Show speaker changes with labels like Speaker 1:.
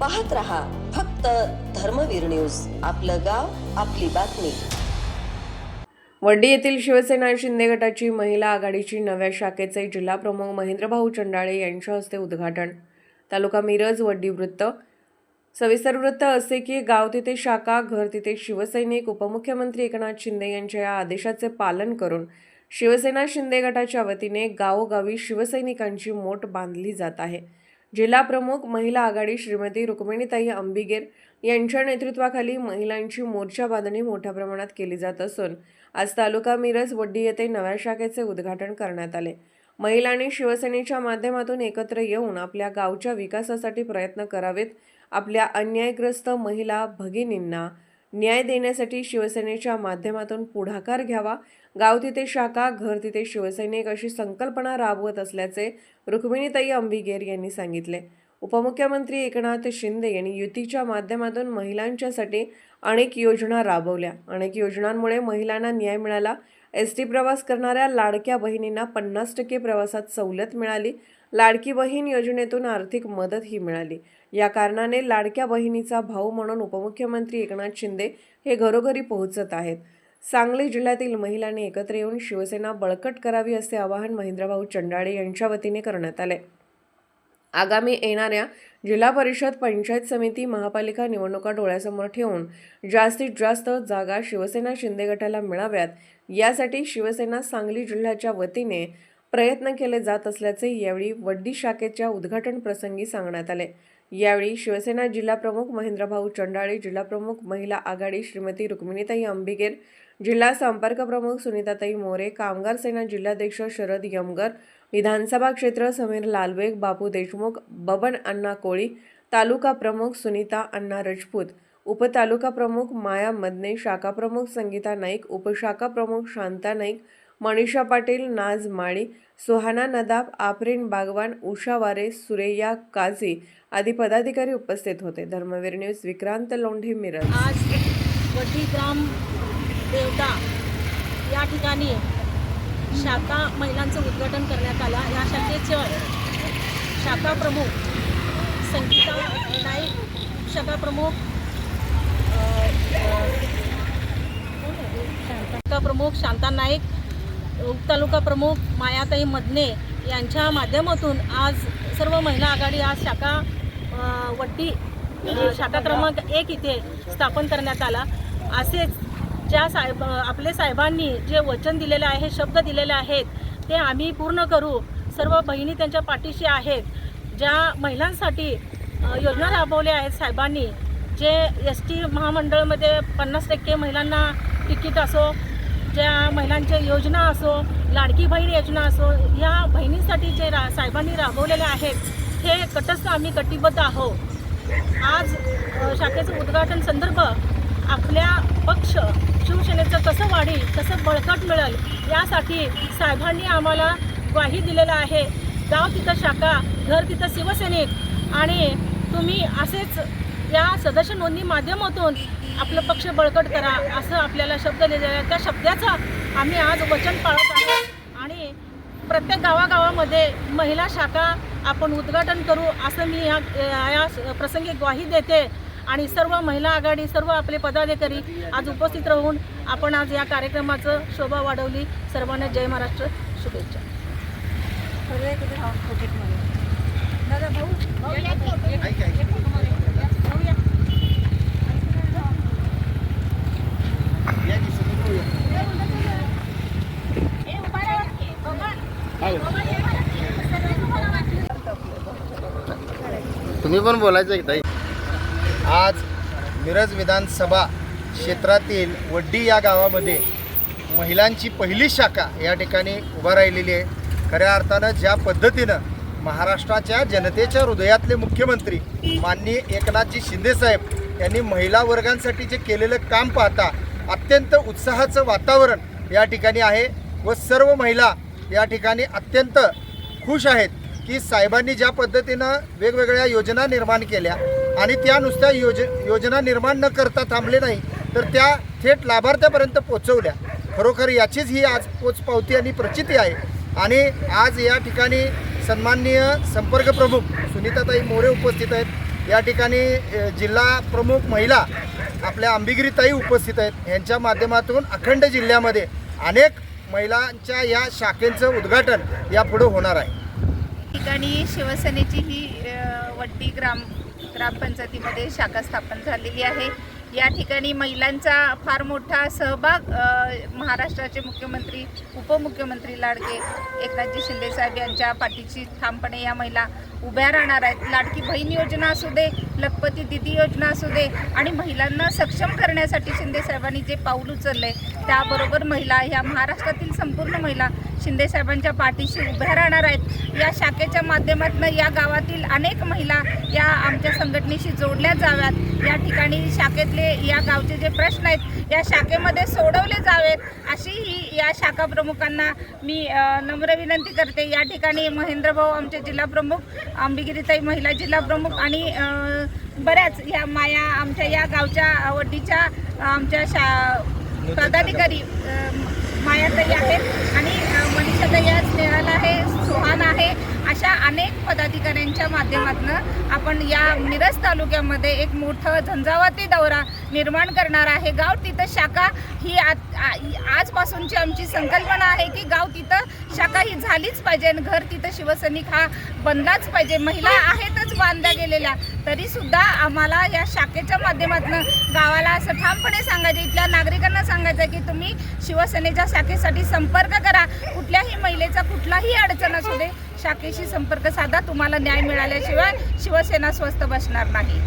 Speaker 1: पाहत रहा फक्त धर्मवीर न्यूज. आपलं गाव आपली बातमी.
Speaker 2: वड्डी येथील शिवसेना शिंदे गटाची महिला आघाडीची नव्या शाखेचे जिल्हाप्रमुख महेंद्रभाऊ चंडाळे यांच्या हस्ते उद्घाटन. तालुका मिरज वड्डी वृत्त. सविस्तर वृत्त असे की गाव तिथे शाखा घर तिथे शिवसैनिक उपमुख्यमंत्री एकनाथ शिंदे यांच्या या आदेशाचे पालन करून शिवसेना शिंदे गटाच्या वतीने गावोगावी शिवसैनिकांची मोठ बांधली जात आहे. जिल्हा प्रमुख महिला आघाडी श्रीमती रुक्मिणीताई अंबिगेर यांच्या नेतृत्वाखाली महिलांची मोर्चा बांधणी मोठ्या प्रमाणात केली जात असून आज तालुका मिरज वड्डी येथे नव्या शाखेचे उद्घाटन करण्यात आले. महिलांनी शिवसेनेच्या माध्यमातून एकत्र येऊन आपल्या गावच्या विकासासाठी प्रयत्न करावेत. आपल्या अन्यायग्रस्त महिला भगिनींना न्याय देण्यासाठी शिवसेनेच्या माध्यमातून पुढाकार घ्यावा. गाव तिथे शाखा घर तिथे शिवसैनिक अशी संकल्पना राबवत असल्याचे रुक्मिणीताई अंबिगेर यांनी सांगितले. उपमुख्यमंत्री एकनाथ शिंदे यांनी युतीच्या माध्यमातून महिलांच्यासाठी अनेक योजना राबवल्या. अनेक योजनांमुळे महिलांना न्याय मिळाला. एस टी प्रवास करणाऱ्या लाडक्या बहिणींना पन्नास टक्के प्रवासात सवलत मिळाली. लाडकी बहीण योजनेतून आर्थिक मदतही मिळाली. या कारणाने लाडक्या बहिणीचा भाऊ म्हणून उपमुख्यमंत्री एकनाथ शिंदे हे घरोघरी पोहोचत आहेत. सांगली जिल्ह्यातील महिलांनी एकत्र येऊन शिवसेना बळकट करावी असे आवाहन महेंद्रभाऊ चंडाळे यांच्या वतीने करण्यात आले. आगामी येणाऱ्या जिल्हा परिषद पंचायत समिती महापालिका निवडणुका डोळ्यासमोर ठेवून जास्तीत जास्त जागा शिवसेना शिंदे गटाला मिळाव्यात यासाठी शिवसेना सांगली जिल्ह्याच्या वतीने प्रयत्न केले जात असल्याचे यावेळी वड्डी शाखेच्या उद्घाटन प्रसंगी सांगण्यात आले. यावेळी शिवसेना जिल्हाप्रमुख महेंद्रभाऊ चंडाळे जिल्हाप्रमुख महिला आघाडी श्रीमती रुक्मिणीताई अंबिगेर जिल्हा संपर्क प्रमुख सुनीताताई मोरे कामगार सेना जिल्हाध्यक्ष शरद यमगर विधानसभा क्षेत्र समीर लालवेग बापू देशमुख बबन अण्णा कोळी तालुका प्रमुख सुनीता अण्णा राजपूत उपतालुका प्रमुख माया मदने शाखा प्रमुख संगीता नाईक उपशाखा प्रमुख शांता नाईक मनीषा पाटील नाज माळी सुहाना नदाब आफरीन बागवान उषा वारे सुरेया काझी आदी पदाधिकारी उपस्थित होते. धर्मवीर न्यूज विक्रांत लोंढे मिरज.
Speaker 3: आज वड्डी ग्राम देवता या ठिकाणी शाखा महिलांचं उद्घाटन करण्यात आला. या शाखेचे शाखा प्रमुख संगीता नाईक शाखा प्रमुख शाखा प्रमुख शांता नाईक उपतालुका प्रमुख मायाताई मदने यांच्या माध्यमातून आज सर्व महिला आघाडी आज शाखा वड्डी शाखा क्रमांक एक इथे स्थापन करण्यात आला. असेच ज्या साहेब आपले साहेबांनी जे वचन दिलेले आहे शब्द दिलेले आहेत ते आम्ही पूर्ण करू. सर्व बहिणी त्यांच्या पाठीशी आहेत. ज्या महिलांसाठी योजना राबवल्या आहेत साहेबांनी जे एस टी महामंडळमध्ये पन्नास टक्के महिलांना तिकीट असो ज्या महिलांच्या योजना असो लाडकी बहीण योजना असो या बहिणींसाठी जे रा साहेबांनी राबवलेले आहेत हे कटस्थ आम्ही कटिबद्ध आहोत. आज शाखेचं उद्घाटन संदर्भ आपल्या पक्ष शिवसेनेचं कसं वाढेल कसं बळकट मिळेल यासाठी साहेबांनी आम्हाला ग्वाही दिलेलं आहे. गाव तिथं शाखा घर तिथं शिवसैनिक आणि तुम्ही असेच या सदस्य नोंदणी माध्यमातून आपलं पक्ष बळकट करा असं आपल्याला शब्द दिलेला आहे. त्या शब्दाचं आम्ही आज वचन पाळत आहोत. आणि प्रत्येक गावागावामध्ये महिला शाखा आपण उद्घाटन करू असं मी या या प्रसंगी ग्वाही देते. आणि सर्व महिला आघाडी सर्व आपले पदाधिकारी आज उपस्थित राहून आपण आज या कार्यक्रमाचं शोभा वाढवली. सर्वांना जय महाराष्ट्र. शुभेच्छा.
Speaker 4: तुम्ही पण बोलायचं की ताई? आज मिरज विधानसभा क्षेत्रातील वड्डी या गावामध्ये महिलांची पहिली शाखा या ठिकाणी उभा राहिलेली आहे. खऱ्या अर्थानं ज्या पद्धतीनं महाराष्ट्राच्या जनतेच्या हृदयातले मुख्यमंत्री माननीय एकनाथजी शिंदेसाहेब यांनी महिला वर्गांसाठी जे केलेलं काम पाहता अत्यंत उत्साहाचं वातावरण या ठिकाणी आहे व सर्व महिला या ठिकाणी अत्यंत खुश आहेत की साहेबांनी ज्या पद्धतीनं वेगवेगळ्या योजना निर्माण केल्या आणि त्या नुसत्या योज योजना निर्माण न करता थांबले नाही तर त्या थेट लाभार्थ्यापर्यंत पोचवल्या. खरोखर याचीच ही आज पोचपावती आणि प्रचिती आहे. आणि आज या ठिकाणी सन्माननीय संपर्क प्रमुख सुनीताताई मोरे उपस्थित आहेत. या ठिकाणी जिल्हा प्रमुख महिला आपल्या अंबिगिरीताई उपस्थित आहेत. यांच्या माध्यमातून अखंड जिल्ह्यामध्ये अनेक महिलांच्या या शाखेचं उद्घाटन यापुढे होणार आहे.
Speaker 5: ठिकाणी शिवसेनेची ही वड्डी ग्राम ग्रामपंचायतीमध्ये शाखा स्थापन झालेली आहे. या ठिकाणी महिलांचा फार मोठा सहभाग महाराष्ट्राचे मुख्यमंत्री उपमुख्यमंत्री लाडके एकनाथजी शिंदेसाहेब यांच्या पाठीशी ठामपणे या महिला उभ्या राहणार आहेत. लाडकी बहीण योजना असू दे लखपती दिदी योजना असू दे आणि महिलांना सक्षम करण्यासाठी शिंदेसाहेबांनी जे पाऊल उचलले त्याबरोबर महिला ह्या महाराष्ट्रातील संपूर्ण महिला शिंदेसाहेबांच्या पाठीशी उभ्या राहणार आहेत. या शाखेच्या माध्यमातून या गावातील अनेक महिला या आमच्या संघटनेशी जोडल्या जाव्यात. या ठिकाणी शाखेतले या गावचे जे प्रश्न आहेत या शाखेमध्ये सोडवले जावेत. अशी ही या शाखा प्रमुखांना मी नम्र विनंती करते. या ठिकाणी महेंद्रभाऊ आमचे जिल्हा प्रमुख अंबिगिरीताई महिला जिल्हा प्रमुख आणि बऱ्याच ह्या माया आमच्या या गावच्या वडीच्या आमच्या शा पदाधिकारी मायाताई आहेत आणि मनीषाताई आहेत स्नेहल आहे सुहान आहे. अशा अनेक पदाधिकाऱ्यांच्या माध्यमातून आपण या मिरज तालुक्यामध्ये एक मोठं झंझावाती दौरा निर्माण करणार आहे. गाव तिथं शाखा ही आजपासूनची आमची संकल्पना आहे की गाव तिथं शाखा ही झालीच पाहिजे आणि घर तिथं शिवसैनिक हा बनलाच पाहिजे. महिला आहेतच बांधल्या गेलेल्या. तरीसुद्धा आम्हाला या शाखेच्या माध्यमातून गावाला असं ठामपणे सांगायचं इथल्या नागरिकांना सांगायचं की तुम्ही शिवसेनेच्या शाखेसाठी संपर्क करा. कुठल्याही महिलेचा कुठलाही अडचण असू दे शाखेशी संपर्क साधा. तुम्हाला न्याय मिळाल्याशिवाय शिवसेना स्वस्थ बसणार नाही.